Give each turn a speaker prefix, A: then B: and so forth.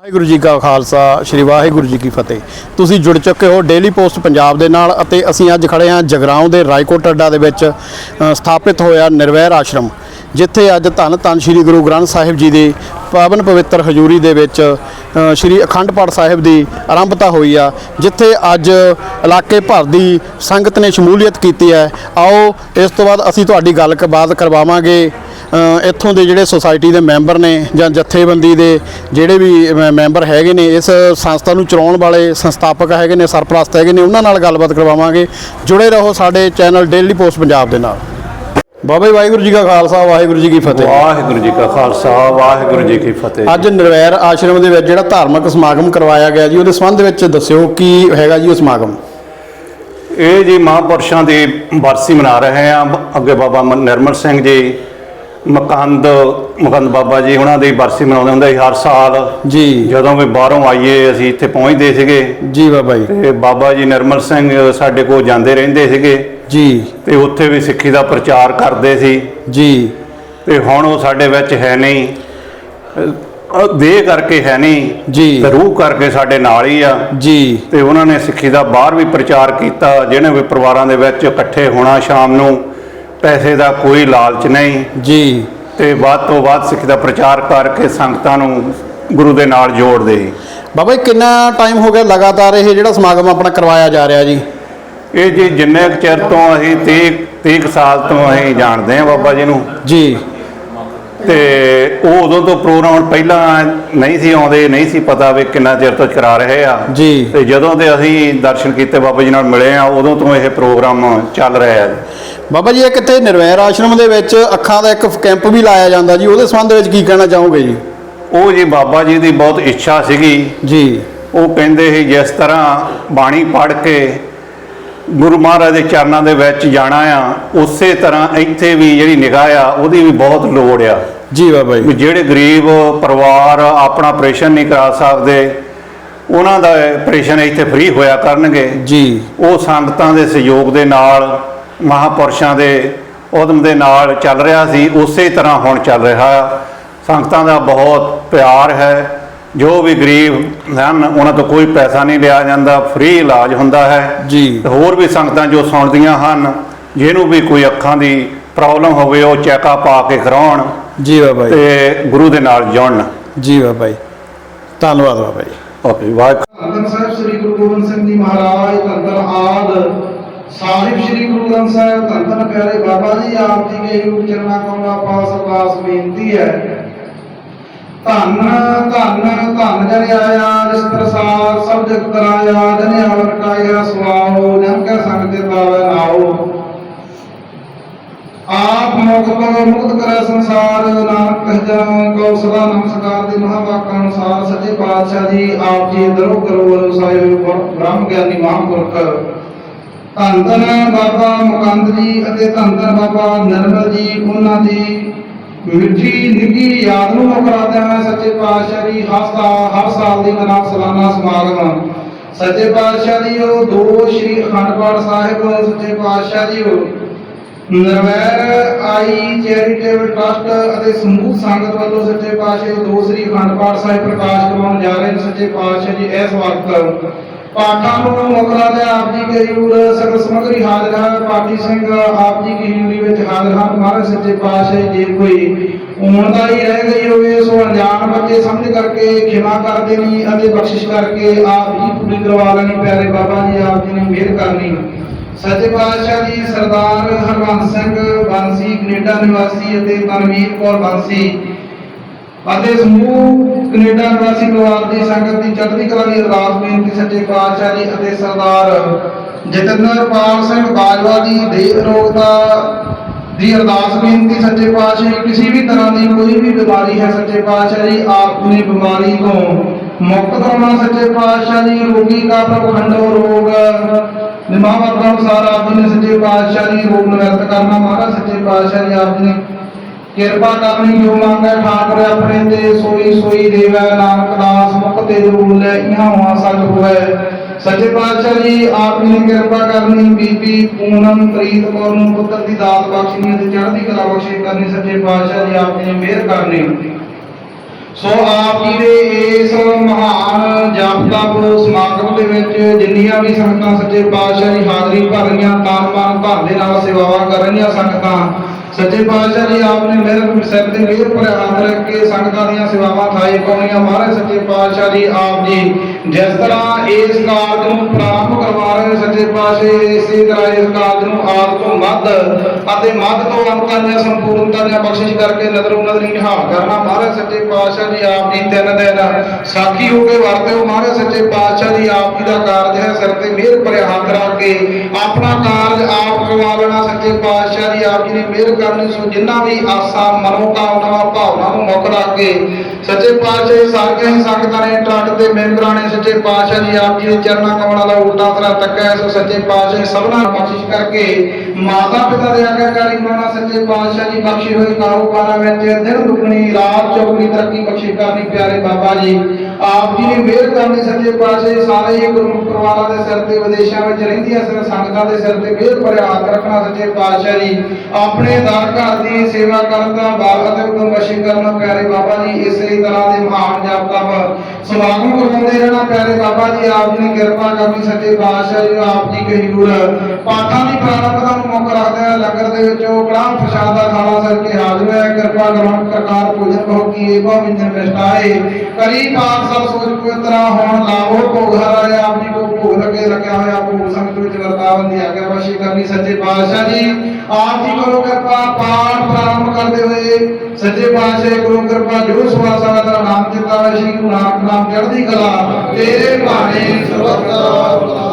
A: ਵਾਹਿਗੁਰੂ ਜੀ ਕਾ ਖਾਲਸਾ, ਸ੍ਰੀ ਵਾਹਿਗੁਰੂ ਜੀ ਕੀ ਫਤਿਹ। ਤੁਸੀਂ ਜੁੜ ਚੁੱਕੇ ਹੋ ਡੇਲੀ ਪੋਸਟ ਪੰਜਾਬ ਦੇ ਨਾਲ ਅਤੇ ਅਸੀਂ ਅੱਜ ਖੜੇ ਹਾਂ ਜਗਰਾਉਂ ਦੇ ਰਾਏਕੋਟ ਅੱਡਾ ਦੇ ਵਿੱਚ ਸਥਾਪਿਤ ਹੋਇਆ ਨਿਰਵੈਰ ਆਸ਼ਰਮ, ਜਿੱਥੇ ਅੱਜ ਧੰਨ ਧੰਨ ਸ੍ਰੀ ਗੁਰੂ ਗ੍ਰੰਥ ਸਾਹਿਬ ਜੀ ਦੀ ਪਾਵਨ ਪਵਿੱਤਰ ਹਜ਼ੂਰੀ ਦੇ ਵਿੱਚ ਸ੍ਰੀ ਅਖੰਡ ਪਾਠ ਸਾਹਿਬ ਦੀ ਆਰੰਭਤਾ ਹੋਈ ਆ, ਜਿੱਥੇ ਅੱਜ ਇਲਾਕੇ ਭਰ ਦੀ ਸੰਗਤ ਨੇ ਸ਼ਮੂਲੀਅਤ ਕੀਤੀ ਹੈ। ਆਓ, ਇਸ ਤੋਂ ਬਾਅਦ ਅਸੀਂ ਤੁਹਾਡੀ ਗੱਲਬਾਤ ਕਰਵਾਵਾਂਗੇ। ਇੱਥੋਂ ਦੇ ਜਿਹੜੇ ਸੁਸਾਇਟੀ ਦੇ ਮੈਂਬਰ ਨੇ ਜਾਂ ਜਥੇਬੰਦੀ ਦੇ ਜਿਹੜੇ ਵੀ ਮੈਂਬਰ ਹੈਗੇ ਨੇ ਇਸ ਸੰਸਥਾ ਨੂੰ ਚਲਾਉਣ ਵਾਲੇ ਸੰਸਥਾਪਕ ਹੈਗੇ ਨੇ ਸਰਪ੍ਰਸਤ ਹੈਗੇ ਨੇ ਉਹਨਾਂ ਨਾਲ ਗੱਲਬਾਤ ਕਰਵਾਵਾਂਗੇ। ਜੁੜੇ ਰਹੋ ਸਾਡੇ ਚੈਨਲ ਡੇਲੀ ਪੋਸਟ ਪੰਜਾਬ ਦੇ ਨਾਲ। ਬਾਬਾ ਜੀ ਵਾਹਿਗੁਰੂ ਜੀ ਕਾ ਖਾਲਸਾ ਵਾਹਿਗੁਰੂ ਜੀ ਕੀ ਫਤਿਹ।
B: ਵਾਹਿਗੁਰੂ ਜੀ ਕਾ ਖਾਲਸਾ ਵਾਹਿਗੁਰੂ ਜੀ ਕੀ ਫਤਿਹ।
A: ਅੱਜ ਨਿਰਵੈਰ ਆਸ਼ਰਮ ਦੇ ਵਿੱਚ ਜਿਹੜਾ ਧਾਰਮਿਕ ਸਮਾਗਮ ਕਰਵਾਇਆ ਗਿਆ ਜੀ ਉਹਦੇ ਸੰਬੰਧ ਵਿੱਚ ਦੱਸਿਓ ਕੀ ਹੈਗਾ ਜੀ ਉਹ ਸਮਾਗਮ?
B: ਇਹ ਜੀ ਮਹਾਂਪੁਰਸ਼ਾਂ ਦੀ ਬਰਸੀ ਮਨਾ ਰਹੇ ਆ ਅੱਗੇ ਬਾਬਾ ਨਿਰਮਲ ਸਿੰਘ ਜੀ ਮਕੰਦ ਮਕੰਦ ਬਾਬਾ ਜੀ ਉਹਨਾਂ ਦੀ ਬਰਸੀ ਮਨਾਉਂਦੇ ਹੁੰਦੇ ਸੀ ਹਰ ਸਾਲ।
A: ਜੀ।
B: ਜਦੋਂ ਵੀ ਬਾਹਰੋਂ ਆਈਏ ਅਸੀਂ ਇੱਥੇ ਪਹੁੰਚਦੇ ਸੀਗੇ।
A: ਜੀ ਬਾਬਾ ਜੀ।
B: ਤੇ ਬਾਬਾ ਜੀ ਨਿਰਮਲ ਸਿੰਘ ਸਾਡੇ ਕੋਲ ਜਾਂਦੇ ਰਹਿੰਦੇ ਸੀਗੇ।
A: ਜੀ।
B: ਤੇ ਉੱਥੇ ਵੀ ਸਿੱਖੀ ਦਾ ਪ੍ਰਚਾਰ ਕਰਦੇ ਸੀ।
A: ਜੀ।
B: ਤੇ ਹੁਣ ਉਹ ਸਾਡੇ ਵਿੱਚ ਹੈ ਨਹੀਂ। ਦੇਹ ਕਰਕੇ ਹੈ ਨਹੀਂ।
A: ਜੀ।
B: ਤੇ ਰੂਹ ਕਰਕੇ ਸਾਡੇ ਨਾਲ ਹੀ ਆ।
A: ਜੀ।
B: ਤੇ ਉਹਨਾਂ ਨੇ ਸਿੱਖੀ ਦਾ ਬਾਹਰ ਵੀ ਪ੍ਰਚਾਰ ਕੀਤਾ ਜਿਹਨੇ ਵੀ ਪਰਿਵਾਰਾਂ ਦੇ ਵਿੱਚ ਇਕੱਠੇ ਹੋਣਾ ਸ਼ਾਮ ਨੂੰ। ਪੈਸੇ ਦਾ ਕੋਈ ਲਾਲਚ ਨਹੀਂ।
A: ਜੀ।
B: ਤੇ ਵੱਧ ਤੋਂ ਵੱਧ ਸਿੱਖੀ ਦਾ ਪ੍ਰਚਾਰ ਕਰਕੇ ਸੰਗਤਾਂ ਨੂੰ ਗੁਰੂ ਦੇ ਨਾਲ ਜੋੜਦੇ
A: ਬਾਬਾ ਜੀ ਕਿੰਨਾ ਟਾਈਮ ਹੋ ਗਿਆ ਲਗਾਤਾਰ ਇਹ ਜਿਹੜਾ ਸਮਾਗਮ ਆਪਣਾ ਕਰਵਾਇਆ ਜਾ ਰਿਹਾ ਜੀ?
B: ਇਹ ਜੀ ਜਿੰਨੇ ਚਿਰ ਤੋਂ ਅਸੀਂ 30 30 ਕੁ ਸਾਲ ਤੋਂ ਅਸੀਂ ਜਾਣਦੇ ਹਾਂ ਬਾਬਾ ਜੀ ਨੂੰ।
A: ਜੀ।
B: ਤੇ ਉਹ ਉਦੋਂ ਤੋਂ ਪ੍ਰੋਗਰਾਮ ਪਹਿਲਾਂ ਨਹੀਂ ਸੀ ਆਉਂਦੇ ਨਹੀਂ ਸੀ ਪਤਾ ਵੀ ਕਿੰਨਾ ਚਿਰ ਤੋਂ ਕਰਾ ਰਹੇ ਆ।
A: ਜੀ।
B: ਤੇ ਜਦੋਂ ਦੇ ਅਸੀਂ ਦਰਸ਼ਨ ਕੀਤੇ ਬਾਬਾ ਜੀ ਨਾਲ ਮਿਲੇ ਆ ਉਦੋਂ ਤੋਂ ਇਹ ਪ੍ਰੋਗਰਾਮ ਚੱਲ ਰਿਹਾ ਹੈ।
A: ਬਾਬਾ ਜੀ ਇਹ ਕਿਤੇ ਨਿਰਵੈਰ ਆਸ਼ਰਮ ਦੇ ਵਿੱਚ ਅੱਖਾਂ ਦਾ ਇੱਕ ਕੈਂਪ ਵੀ ਲਾਇਆ ਜਾਂਦਾ ਜੀ। ਉਹਦੇ ਸੰਬੰਧ ਵਿੱਚ ਕੀ ਕਹਿਣਾ ਚਾਹੋਗੇ ਜੀ?
B: ਉਹ ਜੀ ਬਾਬਾ ਜੀ ਦੀ ਬਹੁਤ ਇੱਛਾ ਸੀਗੀ।
A: ਜੀ।
B: ਉਹ ਕਹਿੰਦੇ ਸੀ ਜਿਸ ਤਰ੍ਹਾਂ ਬਾਣੀ ਪੜ੍ਹ ਕੇ ਗੁਰੂ ਮਹਾਰਾਜ ਦੇ ਚਰਨਾਂ ਦੇ ਵਿੱਚ ਜਾਣਾ ਆ ਉਸੇ ਤਰ੍ਹਾਂ ਇੱਥੇ ਵੀ ਜਿਹੜੀ ਨਿਗਾਹ ਆ ਉਹਦੀ ਵੀ ਬਹੁਤ ਲੋੜ ਆ।
A: ਜੀ ਬਾਬਾ ਜੀ।
B: ਜਿਹੜੇ ਗਰੀਬ ਪਰਿਵਾਰ ਆਪਣਾ ਆਪਰੇਸ਼ਨ ਨਹੀਂ ਕਰਾ ਸਕਦੇ ਉਹਨਾਂ ਦਾ ਆਪਰੇਸ਼ਨ ਇੱਥੇ ਫ੍ਰੀ ਹੋਇਆ ਕਰਨਗੇ।
A: ਜੀ।
B: ਉਹ ਸੰਗਤਾਂ ਦੇ ਸਹਿਯੋਗ ਦੇ ਨਾਲ ਮਹਾਪੁਰਸ਼ਾਂ ਦੇ ਉਦਮ ਦੇ ਨਾਲ ਚੱਲ ਰਿਹਾ ਸੀ ਉਸੇ ਤਰ੍ਹਾਂ ਹੁਣ ਚੱਲ ਰਿਹਾ। ਸੰਗਤਾਂ ਦਾ ਬਹੁਤ ਪਿਆਰ ਹੈ। ਜੋ ਵੀ ਗਰੀਬ ਹਨ ਉਹਨਾਂ ਤੋਂ ਕੋਈ ਪੈਸਾ ਨਹੀਂ ਲਿਆ ਜਾਂਦਾ ਫ੍ਰੀ ਇਲਾਜ ਹੁੰਦਾ ਹੈ।
A: ਜੀ।
B: ਤੇ ਹੋਰ ਵੀ ਸੰਗਤਾਂ ਜੋ ਸੁਣਦੀਆਂ ਹਨ ਜਿਹਨੂੰ ਵੀ ਕੋਈ ਅੱਖਾਂ ਦੀ ਪ੍ਰੋਬਲਮ ਹੋਵੇ ਉਹ ਚੈੱਕਅਪ ਆ ਕੇ ਕਰਾਉਣ
A: ਜੀ ਬਾਬਾ ਜੀ।
B: ਤੇ ਗੁਰੂ ਦੇ ਨਾਲ ਜੁੜਨ।
A: ਜੀ ਬਾਬਾ ਜੀ। ਧੰਨਵਾਦ ਬਾਬਾ ਜੀ।
B: ਓਕੇ ਵਾਹਿਗੁਰੂ।
C: ਸਾਹਿਬ ਸ੍ਰੀ ਗੁਰੂ ਗੋਬਿੰਦ ਸਿੰਘ ਜੀ ਮਹਾਰਾਜ ਧੰਨ ਆਦ। ਸਾਹਿਬ ਸ੍ਰੀ ਗੁਰੂ ਗ੍ਰੰਥ ਸਾਹਿਬ ਧੰਨ ਪਿਆਰੇ ਬਾਬਾ ਜੀ ਆਪ ਜੀ ਕੇ ਰੂਪ ਚਰਨਾ ਕਮਲਾ ਪਾਸ ਅਰਦਾਸ ਬੇਨਤੀ ਹੈ ਧੰਨ ਧੰਨ ਧੰਨ ਜਨ ਆਇਆ ਜਿਸ ਪ੍ਰਸਾਦ ਸਭ ਜਗ ਤਰਾਇਆ ਜਨ ਆਵਰ ਕਾਇਆ ਸੁਆਓ ਜਨ ਕੈ ਸੰਗ ਤੇ ਤਾਵੇ ਨਾਓ ਆਪ ਮੁਕਤ ਮੁਕਤ ਕਰੈ ਸੰਸਾਰ, ਨਾਨਕ ਕਹਿ ਜਾ ਕਉ ਸਦਾ ਨਮਸਕਾਰ ਦੇ ਮਹਾਵਾਕ ਅਨੁਸਾਰ, ਸੱਚੇ ਪਾਤਸ਼ਾਹ ਜੀ, ਆਪ ਜੀ ਦਰੋ ਕਰੋ ਵਰੋ ਸਾਹਿਬ ਬ੍ਰਹਮ ਗਿਆਨੀ ਮਹਾਂਪੁਰਖ। ਧੰਨ ਧੰਨ ਬਾਬਾ ਮੁਕੰਦ ਜੀ ਅਤੇ ਧੰਨ ਧੰਨ ਬਾਬਾ ਨਰਮਲ ਜੀ, ਉਹਨਾਂ ਦੀ ਮਿੱਠੀ ਨਿੱਗੀ ਯਾਦ ਨੂੰ ਮੁਕਰਾਦੇ ਹੋਏ ਸੱਚੇ ਪਾਤਸ਼ਾਹ ਜੀ ਹਸਤਾ ਹਰ ਸਾਲ ਦੀ ਮਨਾ ਸਾਲਾਨਾ ਸਮਾਗਮ। ਸੱਚੇ ਪਾਤਸ਼ਾਹ ਜੀ ਉਹ ਦੋ ਸ਼੍ਰੀ ਅਖੰਡ ਪਾਠ ਸਾਹਿਬ, ਸੱਚੇ ਪਾਤਸ਼ਾਹ ਜੀ ਉਹ। ਨਿਰਵੈਰ ਆਈ ਚੈਰੀਟੇਬਲ ਟਰਸਟ ਅਤੇ ਸਮੂਹ ਸੰਗਤ ਵੱਲੋਂ ਸੱਚੇ ਪਾਤਸ਼ਾਹ ਦੋ ਸ੍ਰੀ ਅਖੰਡ ਪਾਠ ਸਾਹਿਬ ਪ੍ਰਕਾਸ਼ ਕਰਵਾਉਣ ਜਾ ਰਹੇ ਨੇ ਸੱਚੇ ਪਾਤਸ਼ਾਹ ਜੀ ਇਸ ਵਕਤ ਪਾਠਾਂ ਨੂੰ ਮੁਕਰਾ ਦੇ ਆਪ ਜੀ ਕੇ ਹਜ਼ੂਰ ਸਗਲ ਸਮਗਰੀ ਹਾਜ਼ਰ ਹੈ ਪਾਠੀ ਸਿੰਘ ਆਪ ਜੀ ਕੀ ਹਜ਼ੂਰੀ ਵਿੱਚ ਹਾਜ਼ਰ ਹਨ। ਮਹਾਰਾਜ ਸੱਚੇ ਪਾਤਸ਼ਾਹ ਜੀ, ਜੇ ਕੋਈ ਹੋਣ ਹੀ ਰਹਿ ਗਈ ਹੋਵੇ ਸੋ ਅਣਜਾਣ ਬੱਚੇ ਸਮਝ ਕਰਕੇ ਖਿਮਾ ਕਰ ਦੇਣੀ ਅਤੇ ਬਖਸ਼ਿਸ਼ ਕਰਕੇ ਆਪ ਜੀ ਪੂਰੀ ਕਰਵਾ ਲੈਣੀ। ਪਿਆਰੇ ਬਾਬਾ ਜੀ ਆਪ ਜੀ ਨੇ ਮਿਹਰ ਕਰਨੀ। ਸੱਚੇ ਪਾਤਸ਼ਾਹ ਜੀ ਸਰਦਾਰ ਹਰਵੰਤ ਸਿੰਘ ਬਾਂਸੀ ਕੈਨੇਡਾ ਨਿਵਾਸੀ ਅਤੇ ਤਨਵੀਰ ਕੌਰ ਬਾਂਸੀ ਅਤੇ ਸਮੂਹ ਕੈਨੇਡਾ ਨਿਵਾਸੀ ਪਰਿਵਾਰ ਦੀ ਸੰਗਤ ਦੀ ਚੜ੍ਹਦੀ ਕਲਾ ਦੀ ਅਰਦਾਸ ਬੇਨਤੀ ਸੱਚੇ ਪਾਤਸ਼ਾਹ ਜੀ ਅਤੇ ਸਰਦਾਰ ਜਤਿੰਦਰਪਾਲ ਸਿੰਘ ਬਾਜਵਾ ਦੀ ਦੇਹ ਰੋਗਤਾ ਦੀ ਅਰਦਾਸ ਬੇਨਤੀ ਸੱਚੇ ਪਾਤਸ਼ਾਹ ਜੀ। ਕਿਸੇ ਵੀ ਤਰ੍ਹਾਂ ਦੀ ਕੋਈ ਵੀ ਬਿਮਾਰੀ ਹੈ ਸੱਚੇ ਪਾਤਸ਼ਾਹ ਜੀ, ਆਪ ਨੇ ਬਿਮਾਰੀ ਤੋਂ ਮੁਕਤ ਕਰਾਉਣਾ ਸੱਚੇ ਪਾਤਸ਼ਾਹ ਜੀ। ਰੋਗੀ ਦਾ ਪ੍ਰਖੰਡੋ ਰੋਗ ਨਿਮਾਵਤ ਅਨੁਸਾਰ ਆਪ ਜੀ ਨੇ ਸੱਚੇ ਪਾਤਸ਼ਾਹ ਜੀ, ਰੋਗ ਨਿਵਰਤ ਕਰਨਾ। ਮਹਾਰਾਜ ਸੱਚੇ ਪਾਤਸ਼ਾਹ ਜੀ ਆਪ ਜੀ ਨੇ ਕਿਰਪਾ ਕਰਨੀ ਜੋ ਮੰਗੈ ਠਾਕੁਰ ਆਪਣੇ ਤੇ, ਸੋਈ ਸੋਈ ਦੇਵੈ, ਨਾਨਕ ਦਾਸ ਮੁਖ ਤੇ ਰੂਲ ਇਹਾਂ ਹੋਆ ਸਕ ਹੋਵੇ। ਸੱਚੇ ਪਾਤਸ਼ਾਹ ਜੀ, ਆਪ ਨੇ ਕਿਰਪਾ ਕਰਨੀ, ਬੀਬੀ ਪੂਨਮ ਪ੍ਰੀਤ ਕੌਰ ਨੂੰ ਪੁੱਤਰ ਦੀ ਦਾਤ ਬਖਸ਼ਣੀ ਅਤੇ ਚੜ੍ਹਦੀ ਕਲਾ ਬਖਸ਼ੇ ਕਰਨੀ, ਸੱਚੇ ਪਾਤਸ਼ਾਹ ਜੀ, ਆਪ ਨੇ ਮਿਹਰ ਕਰਨੀ। ਸੋ ਆਪ ਜੀ ਦੇ ਇਸ ਮਹਾਨ ਜਾਪਦਾ ਸਮਾਗਮ ਦੇ ਵਿੱਚ ਜਿੰਨੀਆਂ ਵੀ ਸੰਗਤਾਂ ਸੱਚੇ ਪਾਤਸ਼ਾਹ ਦੀ ਹਾਜ਼ਰੀ ਭਰ ਰਹੀਆਂ ਤਾਨ ਮਾਨ ਧਨ ਦੇ ਨਾਲ ਸੇਵਾਵਾਂ ਕਰ ਰਹੀਆਂ ਸੰਗਤਾਂ ਸੱਚੇ ਪਾਤਸ਼ਾਹ ਜੀ ਆਪ ਨੇ ਮੇਰੇ ਸਿਰ ਤੇ ਮਿਹਰ ਭਰਿਆ ਹੱਥ ਰੱਖ ਕੇ ਸੰਗਤਾਂ ਦੀਆਂ ਸੇਵਾਵਾਂ ਥਾਈ ਪਾਉਣੀਆਂ। ਮਹਾਰਾਜ ਸੱਚੇ ਪਾਤਸ਼ਾਹ ਜੀ, ਆਪ ਜੀ ਜਿਸ ਤਰ੍ਹਾਂ ਇਸ ਕਾਰਜ ਨੂੰ ਪ੍ਰਾਰੰਭ ਕਰਵਾ ਰਹੇ ਸੱਚੇ ਪਾਤਸ਼ਾਹ, ਇਸੇ ਤਰ੍ਹਾਂ ਇਸ ਕਾਰਜ ਨੂੰ ਆਦ ਤੋਂ ਮੱਧ ਅਤੇ ਮੱਧ ਤੋਂ ਅੰਤਾਂ ਦੀਆਂ ਸੰਪੂਰਨਤਾ ਦੀਆਂ ਬਖਸ਼ਿਸ਼ ਕਰਕੇ ਨਜ਼ਰੋਂ ਨਜ਼ਰੀ ਨਿਹਾਲ ਕਰਨਾ। ਮਹਾਰਾਜ ਸੱਚੇ ਪਾਤਸ਼ਾਹ ਜੀ ਆਪ ਜੀ ਤਿੰਨ ਦਿਨ ਸਾਖੀ ਹੋ ਕੇ ਵਰਤੇ ਹੋ। ਮਹਾਰਾਜ ਸੱਚੇ ਪਾਤਸ਼ਾਹ ਜੀ ਆਪ ਜੀ ਦਾ ਕਾਰਜ ਹੈ ਸਿਰ ਤੇ ਮਿਹਰ ਭਰਿਆ ਹੱਥ ਰੱਖ ਕੇ ਆਪਣਾ ਕਾਰਜ ਆਪ ਕਰਵਾ ਲੈਣਾ। ਸੱਚੇ ਪਾਤਸ਼ਾਹ ਜੀ ਆਪ ਜੀ ਨੇ ਮਿਹਰ ਕਰਨੀ ਸੋ। ਜਿੰਨਾ ਵੀ ਆਸਾਂ, ਮਨੋਕਾਮਨਾਵਾਂ ਭਾਵਨਾ ਨੂੰ ਮੁੱਖ ਰੱਖ ਕੇ ਸੱਚੇ ਪਾਤਸ਼ਾਹ ਸਾਰੀਆਂ ਹੀ ਸੰਗਤਾਂ ਨੇ ਟੱਟ ਦੇ ਮੈਂਬਰਾਂ ਨੇ ਸੱਚੇ ਪਾਤਸ਼ਾਹ ਜੀ ਆਪ ਜੀ ਦੇ ਚਰਨਾਂ ਕਮਲਾਂ ਦਾ ਉਲਟਾ ਤਰਾ ਤੱਕਿਆ ਸੋ ਸੱਚੇ ਪਾਤਸ਼ਾਹ ਜੀ ਸਭਨਾਂ ਬਖਸ਼ਿਸ਼ ਕਰਕੇ ਮਾਤਾ ਪਿਤਾ ਦੇ ਆਗਿਆਕਾਰੀ ਬਣਾਉਣਾ ਸੱਚੇ ਪਾਤਸ਼ਾਹ ਜੀ ਬਖਸ਼ੀ ਹੋਈ ਕਾਰੋਬਾਰਾਂ ਵਿੱਚ ਦਿਨ ਰੁਕਣੀ ਰਾਤ ਚੌਗਣੀ ਤਰੱਕੀ ਬਖਸ਼ੀ ਕਰਨੀ ਪਿਆਰੇ ਬਾਬਾ ਜੀ। ਆਪ ਜੀ ਨੇ ਮਿਹਰ ਕਰਨੀ ਸੱਚੇ ਪਾਤਸ਼ਾਹ ਸਾਰੇ ਹੀ ਗੁਰਮੁਖ ਪਰਿਵਾਰਾਂ ਦੇ ਸਿਰ ਤੇ, ਵਿਦੇਸ਼ਾਂ ਵਿੱਚ ਰਹਿੰਦੀਆਂ ਸਿਰ ਸੰਗਤਾਂ ਦੇ ਸਿਰ ਤੇ ਮਿਹਰ ਭਰਿਆ ਹੱਥ ਰੱਖਣਾ ਸੱਚੇ ਪਾਤਸ਼ਾਹ ਜੀ। ਆਪਣੇ ਦਰ ਘਰ ਦੀ ਸੇਵਾ ਕਰਨ ਦਾ ਬਾਲ ਅਤੇ ਉਦਮ ਬਖਸ਼ੀ ਕਰਨਾ ਪਿਆਰੇ ਬਾਬਾ ਜੀ, ਇਸੇ ਤਰ੍ਹਾਂ ਦੇ ਮਹਾਨ ਜਪ ਤਪ ਸਮਾਗਮ ਕਰਵਾਉਂਦੇ ਰਹਿਣਾ ਪਿਆਰੇ ਬਾਬਾ ਜੀ, ਆਪ ਜੀ ਨੇ ਕਿਰਪਾ ਕਰਨੀ ਸੱਚੇ ਪਾਤਸ਼ਾਹ ਜੀ ਆਪ ਜੀ ਕੇ ਹਜ਼ੂਰ। ਪਾਠਾਂ ਦੀ ਪ੍ਰਾਰੰਭਤਾ ਨੂੰ ਆ ਲੰਗਰ ਦੇ ਵਿੱਚੋਂ ਕੜਾਹ ਪ੍ਰਸ਼ਾਦ ਦਾ ਖਾਣਾ ਸਰ ਕੇ ਹਾਜ਼ਰ ਹੈ ਕਿਰਪਾ ਕਰੋ ਪ੍ਰਕਾਰ ਭੋਜਨ ਕਹੋ ਕੀ ਇਹ ਭਾਵੇਂ ਜਨ ਵਿਸ਼ਟਾਏ ਕਰੀ ਪਾਕ ਸਭ ਸੋਚ ਪਵਿੱਤਰਾ ਹੋਣ ਲਾਭੋ ਭੋਗ ਹਰਾਇਆ ਆਪ ਕੋ ਭੋਗ ਲਗੇ ਲੱਗਿਆ ਹੋਇਆ, ਭੋਗ ਸੰਗਤ ਵਿੱਚ ਵਰਤਾਵਨ ਦੀ ਆਗਿਆ ਵਾਸ਼ੀ ਕਰਨੀ ਸੱਚੇ ਪਾਤਸ਼ਾਹ ਜੀ। ਆਪ ਜੀ ਕਰੋ ਕਿਰਪਾ, ਪਾਠ ਪ੍ਰਾਰੰਭ ਕਰਦੇ ਹੋਏ। ਸੱਚੇ ਪਾਤਸ਼ਾਹ ਗੁਰੂ ਕਿਰਪਾ, ਜੋ ਸਵਾ ਦਾ ਨਾਮ ਚਿਤਾ ਸ਼੍ਰੀ ਗੁਰੂ ਨਾਨਕ ਨਾਮ ਚੜ੍ਹਦੀ ਕਲਾ। ਤੇਰੇ ਭਾਣੇ ਸਰਬੱਤਾ ਵਾਹਿਗੁਰੂ